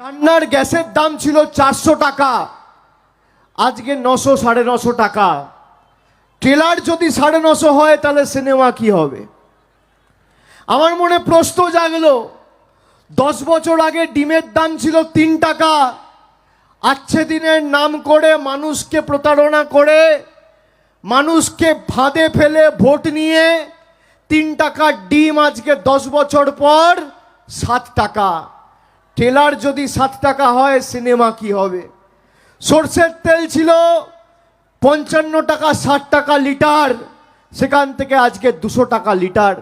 রান্নার গ্যাসের দাম ছিল চারশো টাকা। আজকে নশো, সাড়ে নশো টাকা। ট্রেলার যদি সাড়ে নশো হয়, তাহলে সিনেমা কি হবে? আমার মনে প্রশ্ন জাগলো, দশ বছর আগে ডিমের দাম ছিল তিন টাকা। আচ্ছে দিনের নাম করে মানুষকে প্রতারণা করে, মানুষকে ফাঁদে ফেলে ভোট নিয়ে তিন টাকার ডিম আজকে দশ বছর পর সাত টাকা। ট্রেলার যদি সাত টাকা হয়, সিনেমা কি হবে? সর্ষের তেল ছিল পঞ্চান্ন টাকা, ষাট টাকা লিটার। সেখান থেকে আজকে দুশো টাকা লিটার।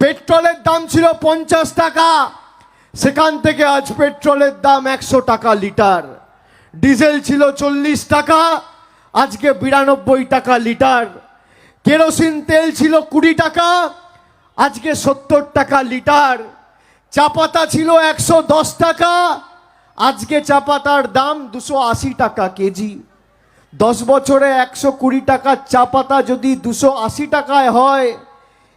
পেট্রোলের দাম ছিল পঞ্চাশ টাকা। সেখান থেকে আজ পেট্রোলের দাম একশো টাকা লিটার। ডিজেল ছিল চল্লিশ টাকা, আজকে বিরানব্বই টাকা লিটার। কেরোসিন তেল ছিল কুড়ি টাকা, আজকে সত্তর টাকা লিটার। চা পাতা ছিল একশো দশ টাকা। আজকে চা পাতার দাম দুশো আশি টাকা কেজি। দশ বছরে একশো কুড়ি টাকার চা পাতা যদি দুশো আশি টাকায় হয়,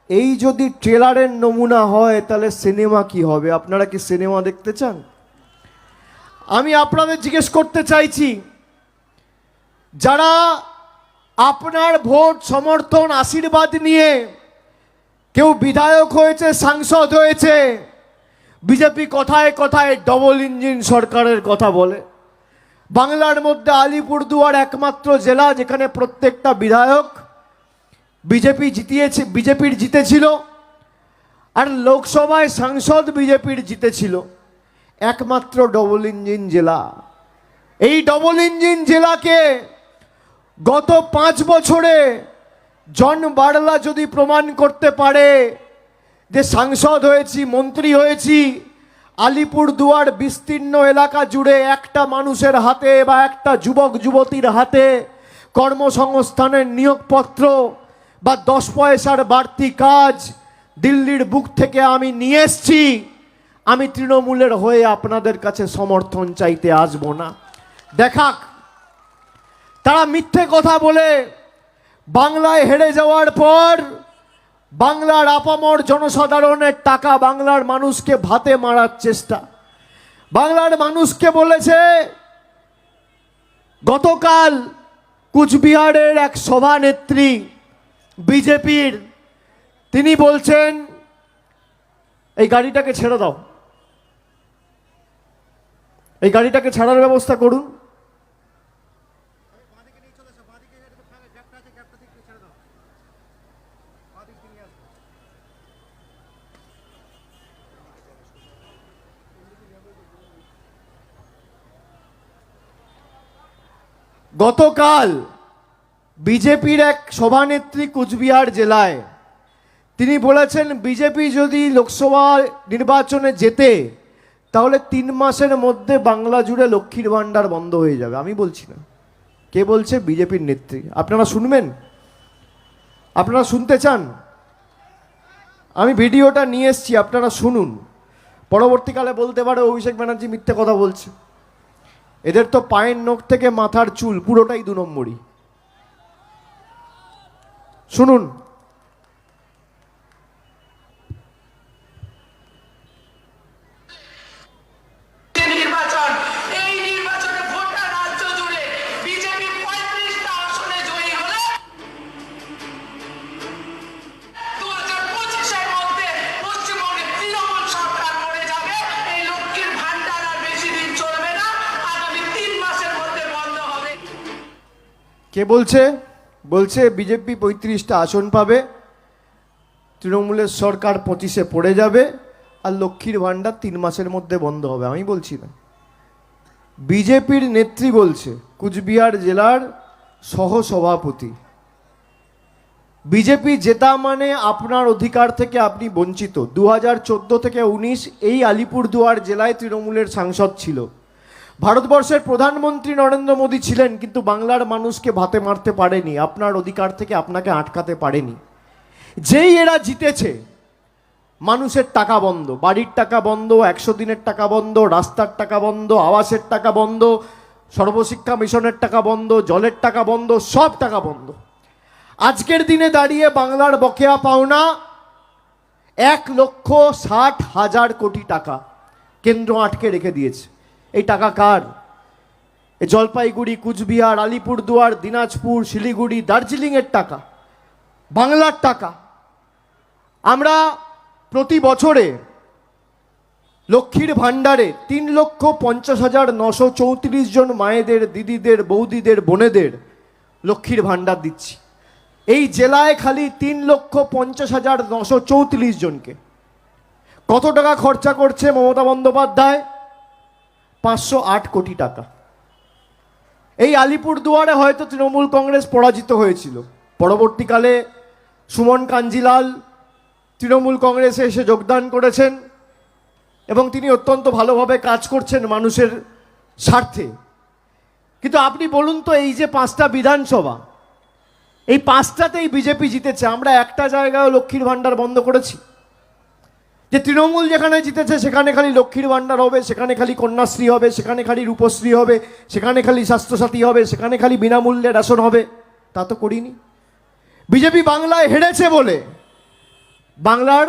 এই যদি ট্রেলারের নমুনা হয়, তাহলে সিনেমা কি হবে? আপনারা কি সিনেমা দেখতে চান? আমি আপনাদের জিজ্ঞেস করতে চাইছি, যারা আপনার ভোট সমর্থন, আশীর্বাদ নিয়ে কেউ বিধায়ক হয়েছে, সাংসদ হয়েছে বিজেপি কথায় কথায় ডবল ইঞ্জিন সরকারের কথা বলে। বাংলার মধ্যে আলিপুরদুয়ার একমাত্র জেলা যেখানে প্রত্যেকটা বিধায়ক বিজেপি জিতিয়েছে, বিজেপির জিতেছিল আর লোকসভায় সাংসদ বিজেপির জিতেছিল। একমাত্র ডবল ইঞ্জিন জেলা। এই ডবল ইঞ্জিন জেলাকে গত পাঁচ বছরে জন বাড়লা যদি প্রমাণ করতে পারে যে সাংসদ হয়েছি, মন্ত্রী হয়েছি, আলিপুর দুয়ার বিস্তীর্ণ এলাকা জুড়ে একটা মানুষের হাতে বা একটা যুবক, যুবতীর হাতে কর্মসংস্থানের নিয়োগপত্র বা দশ পয়সার বাড়তি কাজ দিল্লির বুক থেকে আমি নিয়ে এসছি। আমি তৃণমূলের হয়ে আপনাদের কাছে সমর্থন চাইতে আসব না। দেখাক, তারা মিথ্যে কথা বলে বাংলায় হেরে যাওয়ার পর বাংলার আপামর জনসাধারণের টাকা বাংলার মানুষকে ভাতে মারার চেষ্টা। বাংলার মানুষকে বলেছে, গতকাল কুচবিহারের এক সভানেত্রী বিজেপির, তিনি বলছেন, এই গাড়িটাকে ছেড়ে দাও। এই গাড়িটাকে ছাড়ার ব্যবস্থা করুন। গতকাল বিজেপির এক সভানেত্রী কুচবিহার জেলায় তিনি বলেছেন, বিজেপি যদি লোকসভা নির্বাচনে যেতে তাহলে তিন মাসের মধ্যে বাংলা জুড়ে লক্ষ্মীর ভাণ্ডার বন্ধ হয়ে যাবে। আমি বলছি না। কে বলছে? বিজেপির নেত্রী। আপনারা শুনবেন? আপনারা শুনতে চান? আমি ভিডিওটা নিয়ে এসেছি, আপনারা শুনুন। পরবর্তীকালে বলতে পারে অভিষেক ব্যানার্জি মিথ্যে কথা বলছে। এদের তো পায়ের নখ থেকে মাথার চুল পুরোটাই দু নম্বরই। শুনুন বলছে? বলছে, বিজেপি পঁয়ত্রিশটা আসন পাবে, তৃণমূলের সরকার পঁচিশে পড়ে যাবে, আর লক্ষ্মীর ভাণ্ডার তিন মাসের মধ্যে বন্ধ হবে। আমি বলছি না। বিজেপির নেত্রী বলছে, কুচবিহার জেলার সহসভাপতি, বিজেপি জেতা মানে আপনার অধিকার থেকে আপনি বঞ্চিত। দু হাজার চোদ্দ থেকে উনিশ এই আলিপুরদুয়ার জেলায় তৃণমূলের সাংসদ ছিল। ভারতবর্ষের প্রধানমন্ত্রী নরেন্দ্র মোদী ছিলেন, কিন্তু বাংলার মানুষকে ভাতে মারতে পারেনি, আপনার অধিকার থেকে আপনাকে আটকাতে পারেনি। যেই এরা জিতেছে, মানুষের টাকা বন্ধ, বাড়ির টাকা বন্ধ, একশো দিনের টাকা বন্ধ, রাস্তার টাকা বন্ধ, আবাসের টাকা বন্ধ, সর্বশিক্ষা মিশনের টাকা বন্ধ, জলের টাকা বন্ধ, সব টাকা বন্ধ। আজকের দিনে দাঁড়িয়ে বাংলার বকেয়া পাওনা এক লক্ষ ষাট হাজার কোটি টাকা কেন্দ্র আটকে রেখে দিয়েছে। এই টাকা কার? জলপাইগুড়ি, কুচবিহার, আলিপুরদুয়ার, দিনাজপুর, শিলিগুড়ি, দার্জিলিংয়ের টাকা, বাংলার টাকা। আমরা প্রতি বছরে লক্ষ্মীর ভাণ্ডারে তিন লক্ষ পঞ্চাশ হাজার নশো চৌত্রিশ জন মায়েদের, দিদিদের, বৌদিদের, বোনেদের লক্ষ্মীর ভাণ্ডার দিচ্ছি। এই জেলায় খালি তিন লক্ষ পঞ্চাশ হাজার নশো চৌত্রিশ জনকে। কত টাকা খরচা করছে মমতা বন্দ্যোপাধ্যায়? পাঁচশো আট কোটি টাকা। এই আলিপুর দুয়ারে হয়তো তৃণমূল কংগ্রেস পরাজিত হয়েছিল। পরবর্তীকালে সুমন কাঞ্জিলাল তৃণমূল কংগ্রেসে এসে যোগদান করেছেন এবং তিনি অত্যন্ত ভালোভাবে কাজ করছেন মানুষের স্বার্থে। কিন্তু আপনি বলুন তো, এই যে পাঁচটা বিধানসভা, এই পাঁচটাতেই বিজেপি জিতেছে। আমরা একটা জায়গায় লক্ষ্মীর ভাণ্ডার বন্ধ করেছি। যে তৃণমূল যেখানে জিতেছে, সেখানে খালি লক্ষ্মীর ভাণ্ডার হবে, সেখানে খালি কন্যাশ্রী হবে, সেখানে খালি রূপশ্রী হবে, সেখানে খালি স্বাস্থ্যসাথী হবে, সেখানে খালি বিনামূল্যে রেশন হবে। তা তো করিনি। বিজেপি বাংলায় হেরেছে বলে বাংলার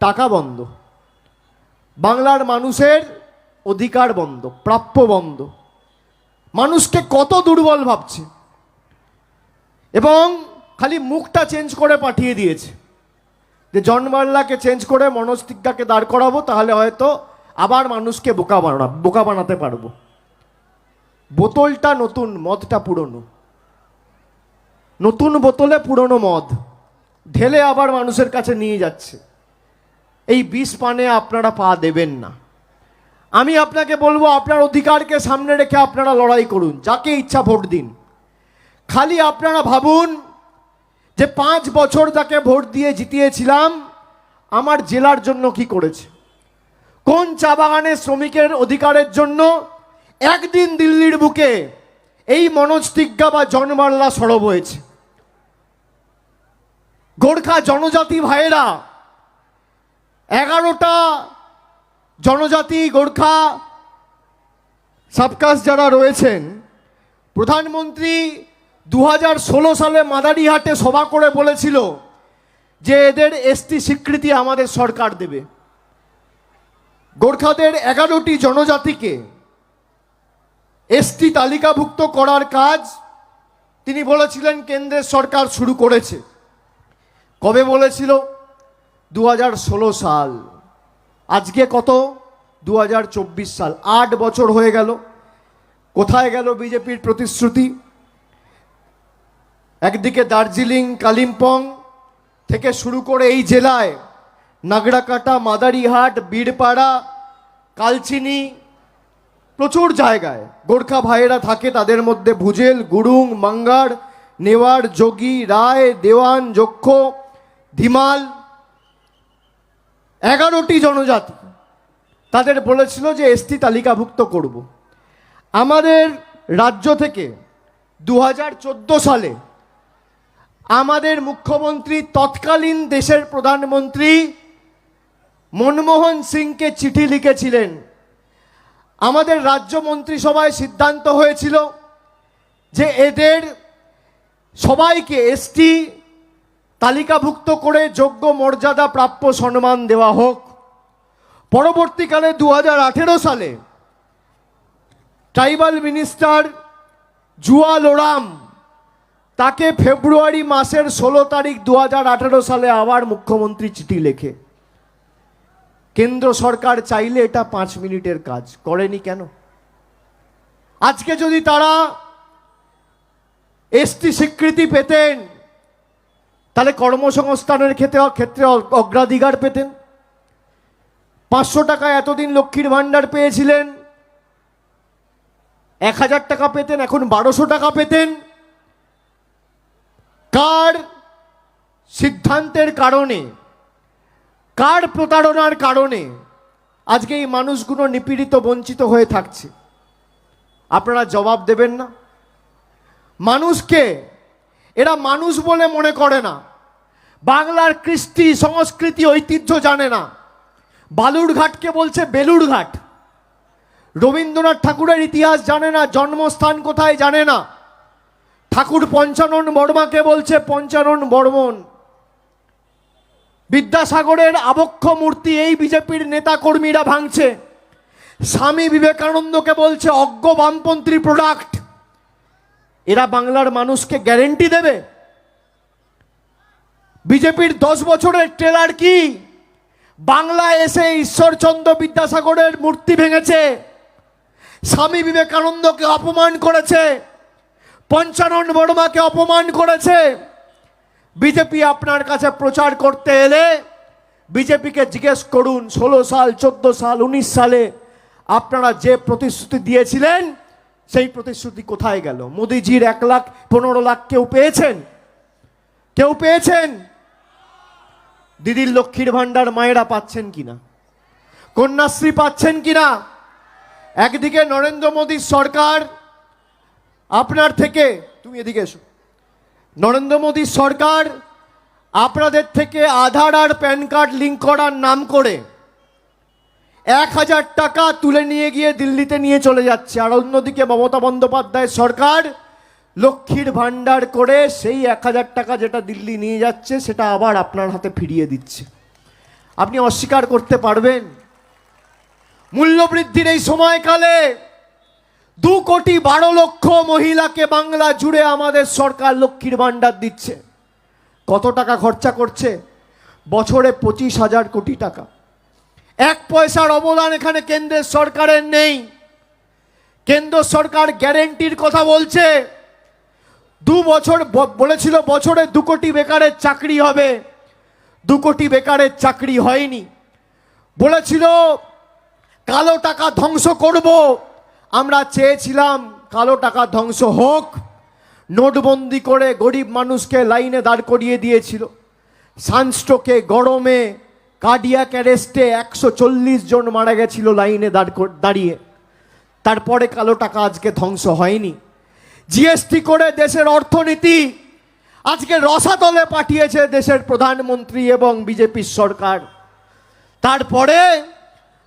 টাকা বন্ধ। বাংলার মানুষের অধিকার বন্ধ, প্রাপ্য বন্ধ। মানুষকে কত দুর্বল ভাবছে। এবং খালি মুখটা চেঞ্জ করে পাঠিয়ে দিয়েছে। যে জন মাল্লাকে চেঞ্জ করে মনোজ তিগ্গাকে দাঁড় করাবো, তাহলে হয়তো আবার মানুষকে বোকা বানা, বোকা বানাতে পারব। বোতলটা নতুন, মদটা পুরনো। নতুন বোতলে পুরনো মদ। ঢেলে আবার মানুষের কাছে নিয়ে যাচ্ছে। এই বিষ পানে আপনারা পা দেবেন না। আমি আপনাকে বলব, আপনার অধিকারকে সামনে রেখে আপনারা লড়াই করুন, যাকে ইচ্ছা ভোট দিন। খালি আপনারা ভাবুন যে পাঁচ বছর তাকে ভোট দিয়ে জিতিয়েছিলাম, আমার জেলার জন্য কি করেছে? কোন চা বাগানের শ্রমিকের অধিকারের জন্য একদিন দিল্লির বুকে এই মনোজ তিগ্গা বা জনমাল্লা সরব হয়েছে? গোর্খা জনজাতি ভাইয়েরা, এগারোটা জনজাতি গোর্খা সাবকাস যারা রয়েছেন, প্রধানমন্ত্রী দু হাজার ষোলো সালে মাদারিহাটে সভা করে বলেছিল যে এদের এসটি স্বীকৃতি আমাদের সরকার দেবে। গোর্খাদের এগারোটি জনজাতিকে এসটি তালিকাভুক্ত করার কাজ তিনি বলেছিলেন কেন্দ্রের সরকার শুরু করেছে। কবে বলেছিল? দু হাজার ষোলো সাল। আজকে কত? দু হাজার চব্বিশ সাল। আট বছর হয়ে গেল। কোথায় গেল বিজেপির প্রতিশ্রুতি? একদিকে দার্জিলিং, কালিম্পং থেকে শুরু করে এই জেলায় নাগড়াকাটা, মাদারিহাট, বীরপাড়া, কালচিনি প্রচুর জায়গায়। গোর্খা ভাইয়েরা থাকে তাদের মধ্যে ভুজেল, গুরুং, মাঙ্গার, নেওয়ার, যোগী, রায়, দেওয়ান, যক্ষ, ধিমাল, এগারোটি জনজাতি। তাদের বলেছিল যে এসটি তালিকাভুক্ত করব। আমাদের রাজ্য থেকে দু হাজার চোদ্দ সালে আমাদের মুখ্যমন্ত্রী তৎকালীন দেশের প্রধানমন্ত্রী মনমোহন সিংকে চিঠি লিখেছিলেন। আমাদের রাজ্য মন্ত্রিসভায় সিদ্ধান্ত হয়েছিল যে এদের সবাইকে এসটি তালিকাভুক্ত করে যোগ্য মর্যাদা প্রাপ্য সম্মান দেওয়া হোক। পরবর্তীকালে দু হাজার আঠেরো সালে ট্রাইবাল মিনিস্টার জুয়া লোরাম তাকে ফেব্রুয়ারি মাসের ষোলো তারিখ দু হাজার আঠেরো সালে আবার মুখ্যমন্ত্রী চিঠি লেখে। কেন্দ্র সরকার চাইলে এটা পাঁচ মিনিটের কাজ, করেনি কেন? আজকে যদি তারা এসটি স্বীকৃতি পেতেন, তাহলে কর্মসংস্থানের ক্ষেত্রে ক্ষেত্রে অগ্রাধিকার পেতেন। পাঁচশো টাকা এতদিন লক্ষ্মীর ভাণ্ডার পেয়েছিলেন, এক হাজার টাকা পেতেন, এখন বারোশো টাকা পেতেন। কার সিদ্ধান্তের কারণে, কার প্রতারণার কারণে আজকে এই মানুষগুলো নিপীড়িত, বঞ্চিত হয়ে থাকছে? আপনারা জবাব দেবেন না। মানুষকে, এরা মানুষ বলে মনে করে না। বাংলার কৃষ্টি, সংস্কৃতি, ঐতিহ্য জানে না। বালুরঘাটকে বলছে বেলুরঘাট। রবীন্দ্রনাথ ঠাকুরের ইতিহাস জানে না, জন্মস্থান কোথায় জানে না। ঠাকুর পঞ্চানন বর্মাকে বলছে পঞ্চানন বর্মন। বিদ্যাসাগরের আবক্ষ মূর্তি এই বিজেপির নেতা কর্মীরা ভাঙছে। স্বামী বিবেকানন্দকে বলছে অজ্ঞ বামপন্থী প্রোডাক্ট এরা বাংলার মানুষকে গ্যারেন্টি দেবে। বিজেপির দশ বছরের ট্রেলার কি? বাংলা এসে ঈশ্বরচন্দ্র বিদ্যাসাগরের মূর্তি ভেঙেছে। স্বামী বিবেকানন্দকে অপমান করেছে। পঞ্চানন বর্মাকে অপমান করেছে। বিজেপি আপনার কাছে প্রচার করতে এলে বিজেপিকে জিজ্ঞেস করুন, ষোলো সাল, চোদ্দ সাল, উনিশ সালে আপনারা যে প্রতিশ্রুতি দিয়েছিলেন, সেই প্রতিশ্রুতি কোথায় গেল? মোদিজির এক লাখ, পনেরো লাখ কেউ পেয়েছেন? কেউ পেয়েছেন? দিদির লক্ষ্মীর ভাণ্ডার মায়েরা পাচ্ছেন কিনা কন্যাশ্রী পাচ্ছেন কিনা একদিকে নরেন্দ্র মোদীর সরকার আপনার থেকে, তুমি এদিকে এসো। নরেন্দ্র মোদীর সরকার আপনাদের থেকে আধার আর প্যান কার্ড লিঙ্ক করার নাম করে এক হাজার টাকা তুলে নিয়ে গিয়ে দিল্লিতে নিয়ে চলে যাচ্ছে। আর অন্যদিকে মমতা বন্দ্যোপাধ্যায় সরকার লক্ষ্মীর ভাণ্ডার করে সেই এক হাজার টাকা যেটা দিল্লি নিয়ে যাচ্ছে, সেটা আবার আপনার হাতে ফিরিয়ে দিচ্ছে। আপনি অস্বীকার করতে পারবেন। মূল্যবৃদ্ধির এই সময়কালে দু কোটি বারো লক্ষ মহিলাকে বাংলা জুড়ে আমাদের সরকার লক্ষ্মীর ভাণ্ডার দিচ্ছে। কত টাকা খরচা করছে? বছরে পঁচিশ হাজার কোটি টাকা। এক পয়সার অবদান এখানে কেন্দ্রের সরকারের নেই। কেন্দ্র সরকার গ্যারেন্টির কথা বলছে। দু বছর বলেছিল বছরে দু কোটি বেকারের চাকরি হবে। দু কোটি বেকারের চাকরি হয়নি। বলেছিল, কালো টাকা ধ্বংস করব। আমরা চেয়েছিলাম কালো টাকা ধ্বংস হোক, নোটবন্দি করে গরিব মানুষকে লাইনে দাঁড় করিয়ে দিয়েছিল। সানস্ট্রোকে গরমে কার্ডিয়াক অ্যারেস্টে একশো চল্লিশ জন মারা গেছিল লাইনে দাঁড় দাঁড়িয়ে। তারপরে কালো টাকা আজকে ধ্বংস হয়নি। জিএসটি করে দেশের অর্থনীতি আজকে রসাতলে পাঠিয়েছে দেশের প্রধানমন্ত্রী এবং বিজেপির সরকার। তারপরে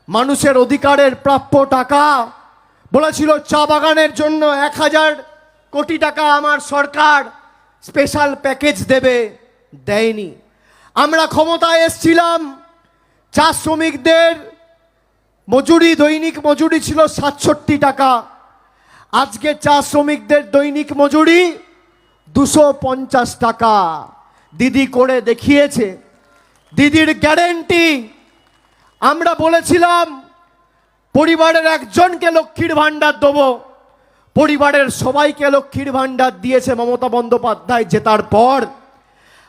মানুষের অধিকারের প্রাপ্য টাকা বলেছিল, চা বাগানের জন্য এক হাজার কোটি টাকা আমার সরকার স্পেশাল প্যাকেজ দেবে। দেয়নি। আমরা ক্ষমতায় এসছিলাম। চা শ্রমিকদের মজুরি, দৈনিক মজুরি ছিল সাতষট্টি টাকা। আজকে চা শ্রমিকদের দৈনিক মজুরি দুশো পঞ্চাশ টাকা। দিদি করে দেখিয়েছে। দিদির গ্যারেন্টি আমরা বলেছিলাম পরিবারের একজনকে লক্ষ্মীর ভাণ্ডার দেবো। পরিবারের সবাইকে লক্ষ্মীর ভাণ্ডার দিয়েছে মমতা বন্দ্যোপাধ্যায় জেতার পর।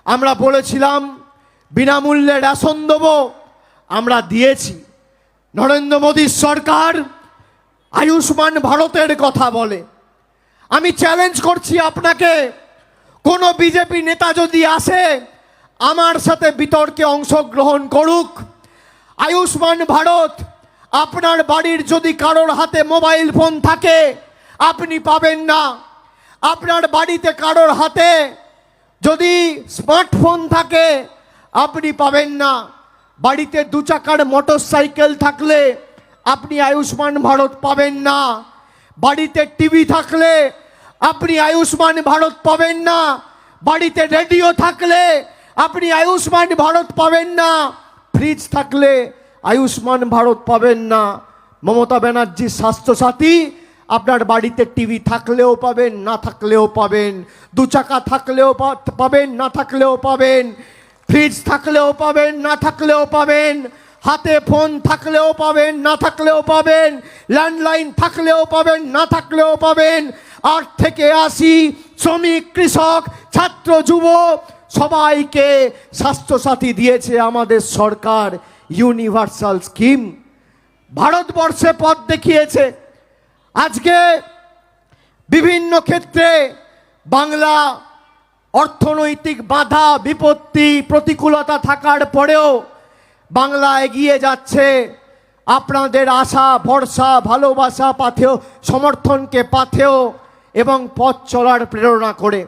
আমরা বলেছিলাম, বিনামূল্যে রেশন দেবো। আমরা দিয়েছি। নরেন্দ্র মোদীর সরকার আয়ুষ্মান ভারতের কথা বলে। আমি চ্যালেঞ্জ করছি আপনাকে, কোনো বিজেপি নেতা যদি আসে, আমার সাথে বিতর্কে অংশগ্রহণ করুক। আয়ুষ্মান ভারত আপনার বাড়ির যদি কারোর হাতে মোবাইল ফোন থাকে, আপনি পাবেন না। আপনার বাড়িতে কারোর হাতে যদি স্মার্টফোন থাকে, আপনি পাবেন না। বাড়িতে দু চাকার মোটর সাইকেল থাকলে আপনি আয়ুষ্মান ভারত পাবেন না। বাড়িতে টিভি থাকলে আপনি আয়ুষ্মান ভারত পাবেন না। বাড়িতে রেডিও থাকলে আপনি আয়ুষ্মান ভারত পাবেন না। ফ্রিজ থাকলে আয়ুষ্মান ভারত পাবেন না। মমতা ব্যানার্জির স্বাস্থ্যসাথী, আপনার বাড়িতে টিভি থাকলেও পাবেন, না থাকলেও পাবেন। দু চাকা থাকলেও পাবেন, না থাকলেও পাবেন। ফ্রিজ থাকলেও পাবেন, না থাকলেও পাবেন। হাতে ফোন থাকলেও পাবেন, না থাকলেও পাবেন। ল্যান্ডলাইন থাকলেও পাবেন, না থাকলেও পাবেন। আট থেকে আশি শ্রমিক, কৃষক, ছাত্র, যুব, সবাইকে স্বাস্থ্যসাথী দিয়েছে আমাদের সরকার। ইউনিভার্সাল স্কিম ভারতবর্ষে পথ দেখিয়েছে। আজকে বিভিন্ন ক্ষেত্রে বাংলা অর্থনৈতিক বাধা, বিপত্তি, প্রতিকূলতা থাকার পরেও বাংলা এগিয়ে যাচ্ছে। আপনাদের আশা, ভরসা, ভালোবাসা পাথেও, সমর্থনকে পাথেও এবং পথ চলার প্রেরণা করে।